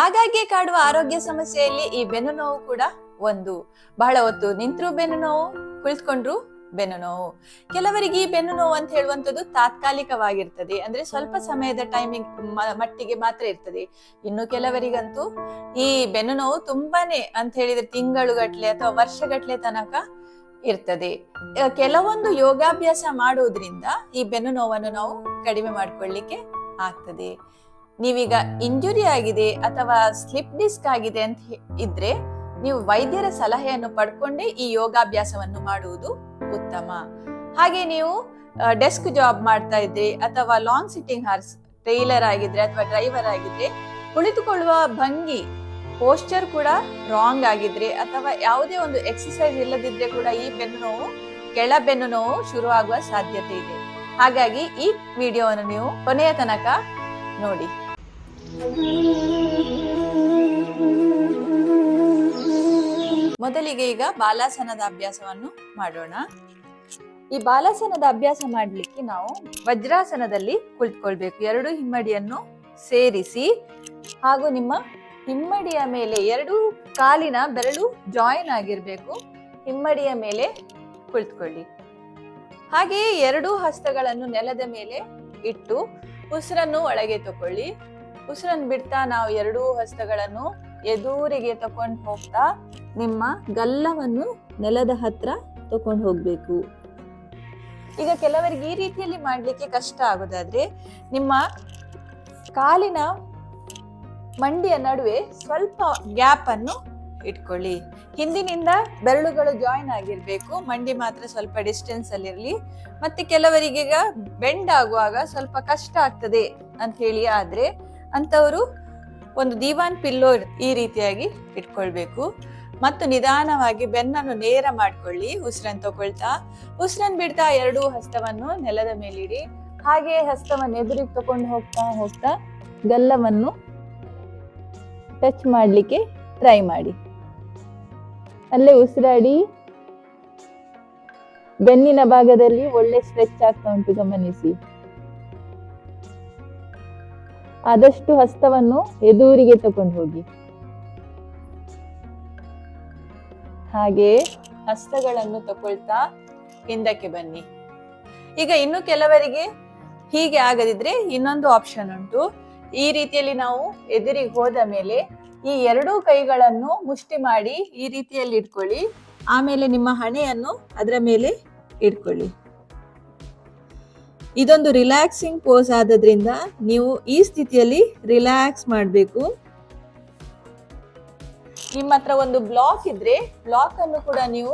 ಆಗಾಗ್ಗೆ ಕಾಡುವ ಆರೋಗ್ಯ ಸಮಸ್ಯೆಯಲ್ಲಿ ಈ ಬೆನ್ನು ನೋವು ಕೂಡ ಒಂದು. ಬಹಳ ಹೊತ್ತು ನಿಂತರೂ ಬೆನ್ನು ನೋವು, ಕುಳಿತುಕೊಂಡ್ರು ಬೆನ್ನು ನೋವು. ಕೆಲವರಿಗೆ ಈ ಬೆನ್ನು ನೋವು ಅಂತ ಹೇಳುವಂಥದ್ದು ತಾತ್ಕಾಲಿಕವಾಗಿರ್ತದೆ. ಅಂದ್ರೆ ಸ್ವಲ್ಪ ಸಮಯದ ಟೈಮಿಂಗ್ ಮಟ್ಟಿಗೆ ಮಾತ್ರ ಇರ್ತದೆ. ಇನ್ನು ಕೆಲವರಿಗಂತೂ ಈ ಬೆನ್ನು ನೋವು ತುಂಬಾನೇ ಅಂತ ಹೇಳಿದ್ರೆ ತಿಂಗಳುಗಟ್ಲೆ ಅಥವಾ ವರ್ಷಗಟ್ಲೆ ತನಕ ಇರ್ತದೆ. ಕೆಲವೊಂದು ಯೋಗಾಭ್ಯಾಸ ಮಾಡುವುದರಿಂದ ಈ ಬೆನ್ನು ನೋವನ್ನು ನಾವು ಕಡಿಮೆ ಮಾಡ್ಕೊಳ್ಳಿಕ್ಕೆ ಆಗ್ತದೆ. ನೀವೀಗ ಇಂಜುರಿ ಆಗಿದೆ ಅಥವಾ ಸ್ಲಿಪ್ ಡಿಸ್ಕ್ ಆಗಿದೆ ಅಂತ ಇದ್ರೆ ನೀವು ವೈದ್ಯರ ಸಲಹೆಯನ್ನು ಪಡ್ಕೊಂಡೇ ಈ ಯೋಗಾಭ್ಯಾಸವನ್ನು ಮಾಡುವುದು ಉತ್ತಮ. ಹಾಗೆ ನೀವು ಡೆಸ್ಕ್ ಜಾಬ್ ಮಾಡ್ತಾ ಇದ್ರೆ ಅಥವಾ ಲಾಂಗ್ ಸಿಟ್ಟಿಂಗ್ ಹಾರ್ಸ್, ಟೈಲರ್ ಆಗಿದ್ರೆ ಅಥವಾ ಡ್ರೈವರ್ ಆಗಿದ್ರೆ ಕುಳಿತುಕೊಳ್ಳುವ ಭಂಗಿ, ಪೋಸ್ಚರ್ ಕೂಡ ರಾಂಗ್ ಆಗಿದ್ರೆ ಅಥವಾ ಯಾವುದೇ ಒಂದು ಎಕ್ಸಸೈಸ್ ಇಲ್ಲದಿದ್ರೆ ಕೂಡ ಈ ಬೆನ್ನು ನೋವು, ಕೆಳ ಬೆನ್ನು ನೋವು ಶುರುವಾಗುವ ಸಾಧ್ಯತೆ ಇದೆ. ಹಾಗಾಗಿ ಈ ವಿಡಿಯೋವನ್ನು ನೀವು ಕೊನೆಯ ತನಕ ನೋಡಿ. ಮೊದಲಿಗೆ ಈಗ ಬಾಲಾಸನದ ಅಭ್ಯಾಸವನ್ನು ಮಾಡೋಣ. ಈ ಬಾಲಾಸನದ ಅಭ್ಯಾಸ ಮಾಡಲಿಕ್ಕೆ ನಾವು ವಜ್ರಾಸನದಲ್ಲಿ ಕುಳಿತುಕೊಳ್ಬೇಕು. ಎರಡು ಹಿಮ್ಮಡಿಯನ್ನು ಸೇರಿಸಿ ಹಾಗೂ ನಿಮ್ಮ ಹಿಮ್ಮಡಿಯ ಮೇಲೆ ಎರಡು ಕಾಲಿನ ಬೆರಳು ಜಾಯಿನ್ ಆಗಿರಬೇಕು. ಹಿಮ್ಮಡಿಯ ಮೇಲೆ ಕುಳಿತುಕೊಳ್ಳಿ. ಹಾಗೆಯೇ ಎರಡೂ ಹಸ್ತಗಳನ್ನು ನೆಲದ ಮೇಲೆ ಇಟ್ಟು ಉಸಿರನ್ನು ಒಳಗೆ ತಕೊಳ್ಳಿ. ಉಸಿರನ್ನು ಬಿಡ್ತಾ ನಾವು ಎರಡೂ ಹಸ್ತಗಳನ್ನು ಎದುರಿಗೆ ತಕೊಂಡು ಹೋಗ್ತಾ ನಿಮ್ಮ ಗಲ್ಲವನ್ನು ನೆಲದ ಹತ್ರ ತಕೊಂಡು ಹೋಗ್ಬೇಕು. ಈಗ ಕೆಲವರಿಗೆ ಈ ರೀತಿಯಲ್ಲಿ ಮಾಡ್ಲಿಕ್ಕೆ ಕಷ್ಟ ಆಗೋದಾದ್ರೆ ನಿಮ್ಮ ಕಾಲಿನ ಮಂಡಿಯ ನಡುವೆ ಸ್ವಲ್ಪ ಗ್ಯಾಪ್ ಅನ್ನು ಇಟ್ಕೊಳ್ಳಿ. ಹಿಂದಿನಿಂದ ಬೆರಳುಗಳು ಜಾಯಿನ್ ಆಗಿರ್ಬೇಕು. ಮಂಡಿ ಮಾತ್ರ ಸ್ವಲ್ಪ ಡಿಸ್ಟೆನ್ಸ್ ಅಲ್ಲಿ ಇರಲಿ. ಮತ್ತೆ ಕೆಲವರಿಗೆ ಈಗ ಬೆಂಡ್ ಆಗುವಾಗ ಸ್ವಲ್ಪ ಕಷ್ಟ ಆಗ್ತದೆ ಅಂತ ಹೇಳಿ ಆದ್ರೆ ಅಂತವರು ಒಂದು ದಿವಾನ್ ಪಿಲ್ಲೋ ಈ ರೀತಿಯಾಗಿ ಇಟ್ಕೊಳ್ಬೇಕು. ಮತ್ತು ನಿಧಾನವಾಗಿ ಬೆನ್ನನ್ನು ನೇರ ಮಾಡ್ಕೊಳ್ಳಿ ಉಸಿರನ್ನು ತಗೊಳ್ತಾ. ಉಸಿರನ್ನು ಬಿಡ್ತಾ ಎರಡೂ ಹಸ್ತವನ್ನು ನೆಲದ ಮೇಲಿಡಿ. ಹಾಗೆ ಹಸ್ತವನ್ನು ಎದುರಿಗೆ ತಕೊಂಡು ಹೋಗ್ತಾ ಹೋಗ್ತಾ ಗಲ್ಲವನ್ನು ಟಚ್ ಮಾಡಲಿಕ್ಕೆ ಟ್ರೈ ಮಾಡಿ. ಅಲ್ಲೇ ಉಸಿರಾಡಿ. ಬೆನ್ನಿನ ಭಾಗದಲ್ಲಿ ಒಳ್ಳೆ ಸ್ಟ್ರೆಚ್ ಆಗ್ತಾ ಉಂಟು, ಗಮನಿಸಿ. ಆದಷ್ಟು ಹಸ್ತವನ್ನು ಎದುರಿಗೆ ತಕೊಂಡು ಹೋಗಿ. ಹಾಗೆ ಹಸ್ತಗಳನ್ನು ತಕೊಳ್ತಾ ಹಿಂದಕ್ಕೆ ಬನ್ನಿ. ಈಗ ಇನ್ನು ಕೆಲವರಿಗೆ ಹೀಗೆ ಆಗದಿದ್ರೆ ಇನ್ನೊಂದು ಆಪ್ಷನ್ ಉಂಟು. ಈ ರೀತಿಯಲ್ಲಿ ನಾವು ಎದುರಿಗೆ ಹೋದ ಮೇಲೆ ಈ ಎರಡೂ ಕೈಗಳನ್ನು ಮುಷ್ಟಿ ಮಾಡಿ ಈ ರೀತಿಯಲ್ಲಿ ಇಟ್ಕೊಳ್ಳಿ. ಆಮೇಲೆ ನಿಮ್ಮ ಹಣೆಯನ್ನು ಅದರ ಮೇಲೆ ಇಟ್ಕೊಳ್ಳಿ. ಇದೊಂದು ರಿಲ್ಯಾಕ್ಸಿಂಗ್ ಪೋಸ್ ಆದದ್ರಿಂದ ನೀವು ಈ ಸ್ಥಿತಿಯಲ್ಲಿ ರಿಲ್ಯಾಕ್ಸ್ ಮಾಡಬೇಕು. ನಿಮ್ಮ ಹತ್ರ ಒಂದು ಬ್ಲಾಕ್ ಇದ್ರೆ ಬ್ಲಾಕ್ ಅನ್ನು ಕೂಡ ನೀವು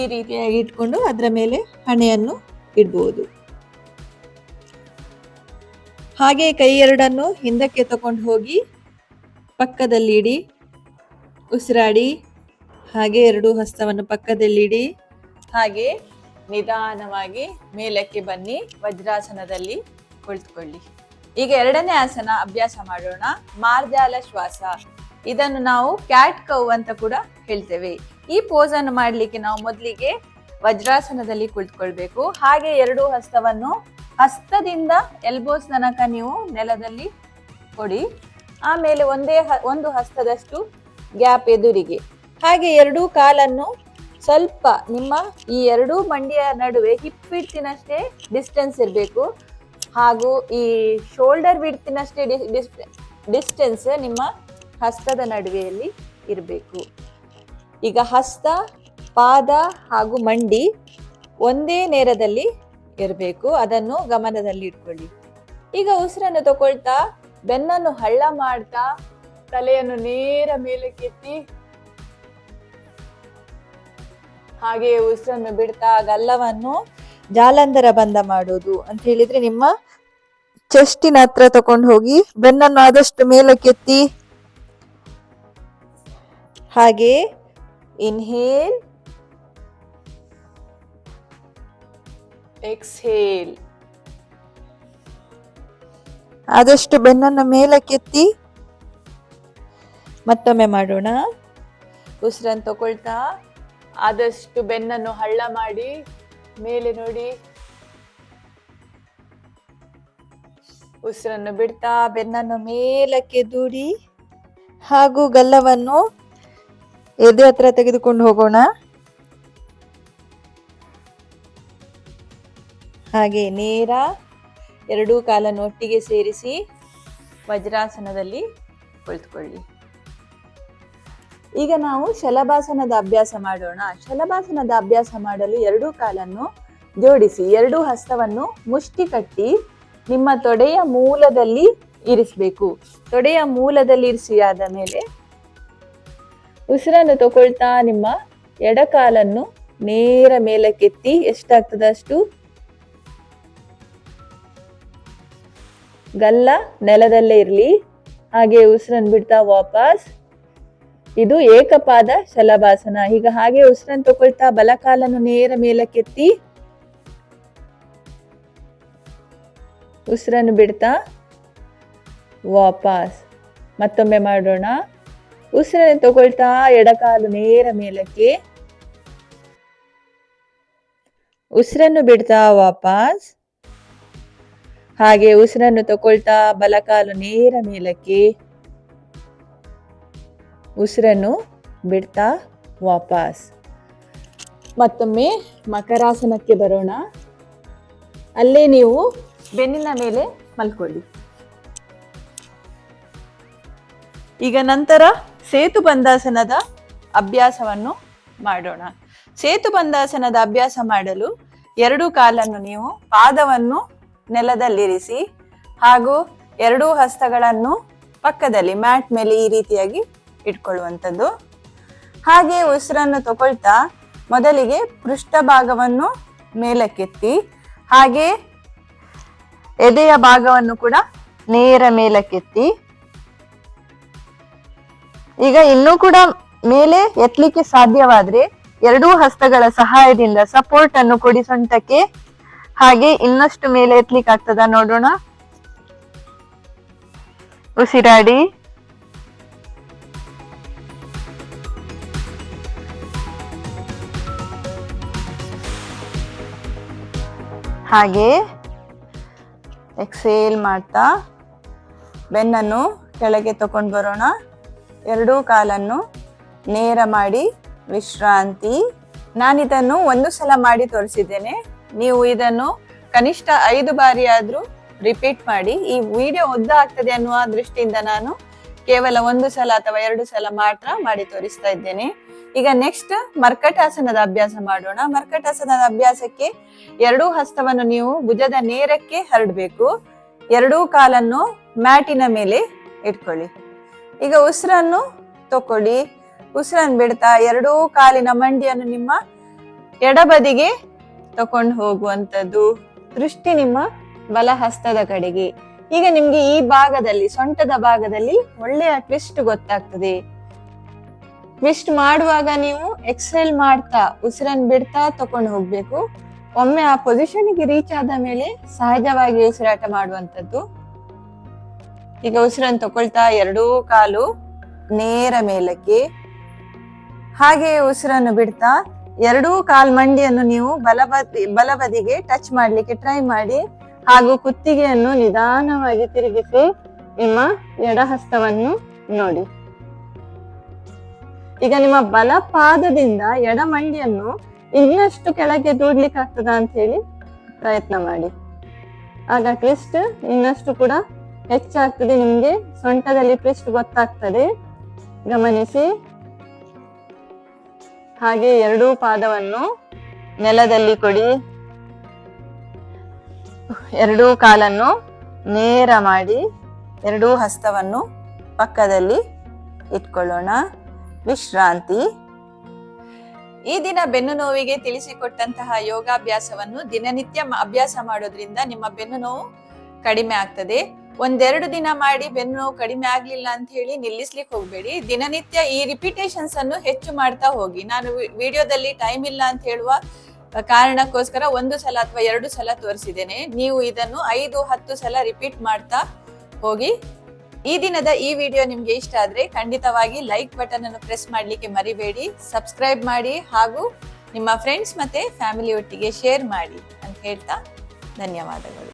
ಈ ರೀತಿಯಾಗಿ ಇಟ್ಕೊಂಡು ಅದರ ಮೇಲೆ ಹಣೆಯನ್ನು ಇಡಬಹುದು ಹಾಗೆ ಕೈ ಎರಡನ್ನು ಹಿಂದಕ್ಕೆ ತಕೊಂಡು ಹೋಗಿ ಪಕ್ಕದಲ್ಲಿ ಇಡಿ, ಉಸಿರಾಡಿ, ಹಾಗೆ ಎರಡು ಹಸ್ತವನ್ನು ಪಕ್ಕದಲ್ಲಿಡಿ. ಹಾಗೆ ನಿಧಾನವಾಗಿ ಮೇಲಕ್ಕೆ ಬನ್ನಿ ವಜ್ರಾಸನದಲ್ಲಿ ಕುಳಿತುಕೊಳ್ಳಿ. ಈಗ ಎರಡನೇ ಆಸನ ಅಭ್ಯಾಸ ಮಾಡೋಣ. ಮಾರ್ಜಾಲ ಶ್ವಾಸ. ಇದನ್ನು ನಾವು ಕ್ಯಾಟ್ ಕೌ ಅಂತ ಕೂಡ ಹೇಳ್ತೇವೆ. ಈ ಪೋಸ್ ಅನ್ನು ಮಾಡಲಿಕ್ಕೆ ನಾವು ಮೊದಲಿಗೆ ವಜ್ರಾಸನದಲ್ಲಿ ಕುಳಿತುಕೊಳ್ಬೇಕು. ಹಾಗೆ ಎರಡು ಹಸ್ತವನ್ನು ಹಸ್ತದಿಂದ ಎಲ್ಬೋಸ್ ತನಕ ನೀವು ನೆಲದಲ್ಲಿ ಕೊಡಿ. ಆಮೇಲೆ ಒಂದೇ ಒಂದು ಹಸ್ತದಷ್ಟು ಗ್ಯಾಪ್ ಎದುರಿಗೆ. ಹಾಗೆ ಎರಡೂ ಕಾಲನ್ನು ಸ್ವಲ್ಪ ನಿಮ್ಮ ಈ ಎರಡೂ ಮಂಡಿಯ ನಡುವೆ ಹಿಪ್ ವಿಡ್ತಿನಷ್ಟೇ ಡಿಸ್ಟೆನ್ಸ್ ಇರಬೇಕು. ಹಾಗೂ ಈ ಶೋಲ್ಡರ್ ವಿಡ್ತಿನಷ್ಟೇ ಡಿಸ್ಟೆನ್ಸ್ ನಿಮ್ಮ ಹಸ್ತದ ನಡುವೆಯಲ್ಲಿ ಇರಬೇಕು. ಈಗ ಹಸ್ತ, ಪಾದ ಹಾಗೂ ಮಂಡಿ ಒಂದೇ ನೇರದಲ್ಲಿ ಇರಬೇಕು. ಅದನ್ನು ಗಮನದಲ್ಲಿ ಇಟ್ಕೊಳ್ಳಿ. ಈಗ ಉಸಿರನ್ನು ತಗೊಳ್ತಾ ಬೆನ್ನನ್ನು ಹಳ್ಳ ಮಾಡ್ತಾ ತಲೆಯನ್ನು ನೇರ ಮೇಲೆ ಹಾಗೆ ಉಸಿರನ್ನು ಬಿಡ್ತಾ ಗಲ್ಲವನ್ನು ಜಾಲಂಧರ ಬಂದ ಮಾಡೋದು ಅಂತ ಹೇಳಿದ್ರೆ ನಿಮ್ಮ ಚೆಸ್ಟಿನ ಹತ್ರ ತಕೊಂಡು ಹೋಗಿ ಬೆನ್ನನ್ನು ಆದಷ್ಟು ಮೇಲಕ್ಕೆತ್ತಿ. ಹಾಗೆ ಇನ್ಹೇಲ್ ಎಕ್ಸ್ಹೇಲ್ ಆದಷ್ಟು ಬೆನ್ನನ್ನು ಮೇಲಕ್ಕೆತ್ತಿ. ಮತ್ತೊಮ್ಮೆ ಮಾಡೋಣ. ಉಸಿರನ್ನು ತಗೊಳ್ತಾ ಆದಷ್ಟು ಬೆನ್ನನ್ನು ಹಳ್ಳ ಮಾಡಿ, ಮೇಲೆ ನೋಡಿ. ಉಸಿರನ್ನು ಬಿಡ್ತಾ ಬೆನ್ನನ್ನು ಮೇಲಕ್ಕೆ ದೂಡಿ, ಹಾಗೂ ಗಲ್ಲವನ್ನು ಎದೆ ಹತ್ರ ತೆಗೆದುಕೊಂಡು ಹೋಗೋಣ. ಹಾಗೆ ನೇರ ಎರಡೂ ಕಾಲನ್ನು ಒಟ್ಟಿಗೆ ಸೇರಿಸಿ ವಜ್ರಾಸನದಲ್ಲಿ ಕುಳಿತುಕೊಳ್ಳಿ. ಈಗ ನಾವು ಶಲಭಾಸನದ ಅಭ್ಯಾಸ ಮಾಡೋಣ. ಶಲಭಾಸನದ ಅಭ್ಯಾಸ ಮಾಡಲು ಎರಡೂ ಕಾಲನ್ನು ಜೋಡಿಸಿ, ಎರಡೂ ಹಸ್ತವನ್ನು ಮುಷ್ಟಿ ಕಟ್ಟಿ ನಿಮ್ಮ ತೊಡೆಯ ಮೂಲದಲ್ಲಿ ಇರಿಸಬೇಕು. ತೊಡೆಯ ಮೂಲದಲ್ಲಿ ಇರಿಸಿ ಆದ ಮೇಲೆ ಉಸಿರನ್ನು ತಗೊಳ್ತಾ ನಿಮ್ಮ ಎಡಕಾಲನ್ನು ನೇರ ಮೇಲಕ್ಕೆತ್ತಿ ಎಷ್ಟಾಗ್ತದೆ ಅಷ್ಟು ಗಲ್ಲ ನೆಲದಲ್ಲೇ ಇರಲಿ. ಹಾಗೆ ಉಸಿರನ್ನು ಬಿಡ್ತಾ ವಾಪಸ್ ಇದು ಏಕಪಾದ ಶಲಭಾಸನ. ಈಗ ಹಾಗೆ ಉಸಿರನ್ನು ತಗೊಳ್ತಾ ಬಲಕಾಲನ್ನು ನೇರ ಮೇಲಕ್ಕೆತ್ತಿ ಉಸಿರನ್ನು ಬಿಡ್ತಾ ವಾಪಸ್ ಮತ್ತೊಮ್ಮೆ ಮಾಡೋಣ. ಉಸಿರನ್ನು ತಗೊಳ್ತಾ ಎಡಕಾಲು ನೇರ ಮೇಲಕ್ಕೆ ಉಸಿರನ್ನು ಬಿಡ್ತಾ ವಾಪಸ್ ಹಾಗೆ ಉಸಿರನ್ನು ತಗೊಳ್ತಾ ಬಲಕಾಲು ನೇರ ಮೇಲಕ್ಕೆ ಉಸಿರನ್ನು ಬಿಡ್ತಾ ವಾಪಸ್. ಮತ್ತೊಮ್ಮೆ ಮಕರಾಸನಕ್ಕೆ ಬರೋಣ. ಅಲ್ಲೇ ನೀವು ಬೆನ್ನಿನ ಮೇಲೆ ಮಲ್ಕೊಳ್ಳಿ. ಈಗ ನಂತರ ಸೇತು ಬಂದಾಸನದ ಅಭ್ಯಾಸವನ್ನು ಮಾಡೋಣ. ಸೇತು ಬಂದಾಸನದ ಅಭ್ಯಾಸ ಮಾಡಲು ಎರಡು ಕಾಲನ್ನು ನೀವು ಪಾದವನ್ನು ನೆಲದಲ್ಲಿರಿಸಿ ಹಾಗೂ ಎರಡೂ ಹಸ್ತಗಳನ್ನು ಪಕ್ಕದಲ್ಲಿ ಮ್ಯಾಟ್ ಮೇಲೆ ಈ ರೀತಿಯಾಗಿ ಇಟ್ಕೊಳ್ಳುವಂಥದ್ದು. ಹಾಗೆ ಉಸಿರನ್ನು ತಗೊಳ್ತಾ ಮೊದಲಿಗೆ ಪೃಷ್ಠಭಾಗವನ್ನು ಮೇಲಕ್ಕೆತ್ತಿ, ಹಾಗೆ ಎದೆಯ ಭಾಗವನ್ನು ಕೂಡ ನೇರ ಮೇಲಕ್ಕೆತ್ತಿ. ಈಗ ಇನ್ನೂ ಕೂಡ ಮೇಲೆ ಎತ್ತಲಿಕ್ಕೆ ಸಾಧ್ಯವಾದ್ರೆ ಎರಡೂ ಹಸ್ತಗಳ ಸಹಾಯದಿಂದ ಸಪೋರ್ಟ್ ಅನ್ನು ಕೊಡಿ ಸೊಂಟಕ್ಕೆ. ಹಾಗೆ ಇನ್ನಷ್ಟು ಮೇಲೆ ಎತ್ತಲಿಕ್ಕೆ ಆಗ್ತದ ನೋಡೋಣ. ಉಸಿರಾಡಿ. ಹಾಗೆ ಎಕ್ಸೇಲ್ ಮಾಡ್ತಾ ಬೆನ್ನನ್ನು ಕೆಳಗೆ ತಗೊಂಡು ಬರೋಣ. ಎರಡೂ ಕಾಲನ್ನು ನೇರ ಮಾಡಿ ವಿಶ್ರಾಂತಿ. ನಾನಿದನ್ನು ಒಂದು ಸಲ ಮಾಡಿ ತೋರಿಸಿದ್ದೇನೆ. ನೀವು ಇದನ್ನು ಕನಿಷ್ಠ ಐದು ಬಾರಿ ಆದರೂ ರಿಪೀಟ್ ಮಾಡಿ. ಈ ವಿಡಿಯೋ ಉದ್ದ ಆಗ್ತದೆ ಅನ್ನುವ ದೃಷ್ಟಿಯಿಂದ ನಾನು ಕೇವಲ ಒಂದು ಸಲ ಅಥವಾ ಎರಡು ಸಲ ಮಾತ್ರ ಮಾಡಿ ತೋರಿಸ್ತಾ ಇದ್ದೇನೆ. ಈಗ ನೆಕ್ಸ್ಟ್ ಮರ್ಕಟಾಸನದ ಅಭ್ಯಾಸ ಮಾಡೋಣ. ಮರ್ಕಟಾಸನದ ಅಭ್ಯಾಸಕ್ಕೆ ಎರಡೂ ಹಸ್ತವನ್ನು ನೀವು ಭುಜದ ನೇರಕ್ಕೆ ಹರಡಬೇಕು. ಎರಡೂ ಕಾಲನ್ನು ಮ್ಯಾಟಿನ ಮೇಲೆ ಇಟ್ಕೊಳ್ಳಿ. ಈಗ ಉಸಿರನ್ನು ತಕೊಳ್ಳಿ. ಉಸಿರನ್ನು ಬಿಡ್ತಾ ಎರಡೂ ಕಾಲಿನ ಮಂಡಿಯನ್ನು ನಿಮ್ಮ ಎಡಬದಿಗೆ ತಕೊಂಡು ಹೋಗುವಂಥದ್ದು. ದೃಷ್ಟಿ ನಿಮ್ಮ ಬಲ ಹಸ್ತದ ಕಡೆಗೆ. ಈಗ ನಿಮ್ಗೆ ಈ ಭಾಗದಲ್ಲಿ, ಸೊಂಟದ ಭಾಗದಲ್ಲಿ ಒಳ್ಳೆಯ ಟ್ವಿಸ್ಟ್ ಗೊತ್ತಾಗ್ತದೆ. ಟ್ವಿಸ್ಟ್ ಮಾಡುವಾಗ ನೀವು ಎಕ್ಸೆಲ್ ಮಾಡ್ತಾ, ಉಸಿರನ್ನು ಬಿಡ್ತಾ ತಕೊಂಡು ಹೋಗ್ಬೇಕು. ಒಮ್ಮೆ ಆ ಪೊಸಿಷನ್ಗೆ ರೀಚ್ ಆದ ಮೇಲೆ ಸಹಜವಾಗಿ ಉಸಿರಾಟ ಮಾಡುವಂಥದ್ದು. ಈಗ ಉಸಿರನ್ನು ತಕೊಳ್ತಾ ಎರಡೂ ಕಾಲು ನೇರ ಮೇಲಕ್ಕೆ. ಹಾಗೆ ಉಸಿರನ್ನು ಬಿಡ್ತಾ ಎರಡೂ ಕಾಲ್ ಮಂಡಿಯನ್ನು ನೀವು ಬಲಬದಿ, ಬಲಬದಿಗೆ ಟಚ್ ಮಾಡ್ಲಿಕ್ಕೆ ಟ್ರೈ ಮಾಡಿ. ಹಾಗೂ ಕುತ್ತಿಗೆಯನ್ನು ನಿಧಾನವಾಗಿ ತಿರುಗಿಸಿ ನಿಮ್ಮ ಎಡಹಸ್ತವನ್ನು ನೋಡಿ. ಈಗ ನಿಮ್ಮ ಬಲ ಪಾದದಿಂದ ಎಡ ಮಂಡಿಯನ್ನು ಇನ್ನಷ್ಟು ಕೆಳಗೆ ದೂಡ್ಲಿಕ್ಕೆ ಆಗ್ತದ ಅಂತ ಹೇಳಿ ಪ್ರಯತ್ನ ಮಾಡಿ. ಆಗ ಟ್ವಿಸ್ಟ್ ಇನ್ನಷ್ಟು ಕೂಡ ಹೆಚ್ಚಾಗ್ತದೆ, ನಿಮ್ಗೆ ಸೊಂಟದಲ್ಲಿ ಟ್ವಿಸ್ಟ್ ಗೊತ್ತಾಗ್ತದೆ. ಗಮನಿಸಿ. ಹಾಗೆ ಎರಡೂ ಪಾದವನ್ನು ನೆಲದಲ್ಲಿ ಕೊಡಿ. ಎರಡೂ ಕಾಲನ್ನು ನೇರ ಮಾಡಿ, ಎರಡೂ ಹಸ್ತವನ್ನು ಪಕ್ಕದಲ್ಲಿ ಇಟ್ಕೊಳ್ಳೋಣ. ವಿಶ್ರಾಂತಿ. ಈ ದಿನ ಬೆನ್ನು ನೋವಿಗೆ ತಿಳಿಸಿಕೊಟ್ಟಂತಹ ಯೋಗಾಭ್ಯಾಸವನ್ನು ದಿನನಿತ್ಯ ಅಭ್ಯಾಸ ಮಾಡೋದ್ರಿಂದ ನಿಮ್ಮ ಬೆನ್ನು ನೋವು ಕಡಿಮೆ ಆಗ್ತದೆ. ಒಂದೆರಡು ದಿನ ಮಾಡಿ ಬೆನ್ನು ನೋವು ಕಡಿಮೆ ಆಗ್ಲಿಲ್ಲ ಅಂತ ಹೇಳಿ ನಿಲ್ಲಿಸ್ಲಿಕ್ಕೆ ಹೋಗ್ಬೇಡಿ. ದಿನನಿತ್ಯ ಈ ರಿಪಿಟೇಷನ್ಸ್ ಅನ್ನು ಹೆಚ್ಚು ಮಾಡ್ತಾ ಹೋಗಿ. ನಾನು ವಿಡಿಯೋದಲ್ಲಿ ಟೈಮ್ ಇಲ್ಲ ಅಂತ ಹೇಳುವ ಕಾರಣಕ್ಕೋಸ್ಕರ ಒಂದು ಸಲ ಅಥವಾ ಎರಡು ಸಲ ತೋರಿಸಿದ್ದೇನೆ. ನೀವು ಇದನ್ನು ಐದು, ಹತ್ತು ಸಲ ರಿಪೀಟ್ ಮಾಡ್ತಾ ಹೋಗಿ. ಈ ದಿನದ ಈ ವಿಡಿಯೋ ನಿಮ್ಗೆ ಇಷ್ಟ ಆದ್ರೆ ಖಂಡಿತವಾಗಿ ಲೈಕ್ ಬಟನ್ ಅನ್ನು ಪ್ರೆಸ್ ಮಾಡಲಿಕ್ಕೆ ಮರಿಬೇಡಿ. ಸಬ್ಸ್ಕ್ರೈಬ್ ಮಾಡಿ ಹಾಗೂ ನಿಮ್ಮ ಫ್ರೆಂಡ್ಸ್ ಮತ್ತೆ ಫ್ಯಾಮಿಲಿ ಒಟ್ಟಿಗೆ ಶೇರ್ ಮಾಡಿ ಅಂತ ಹೇಳ್ತಾ ಧನ್ಯವಾದಗಳು.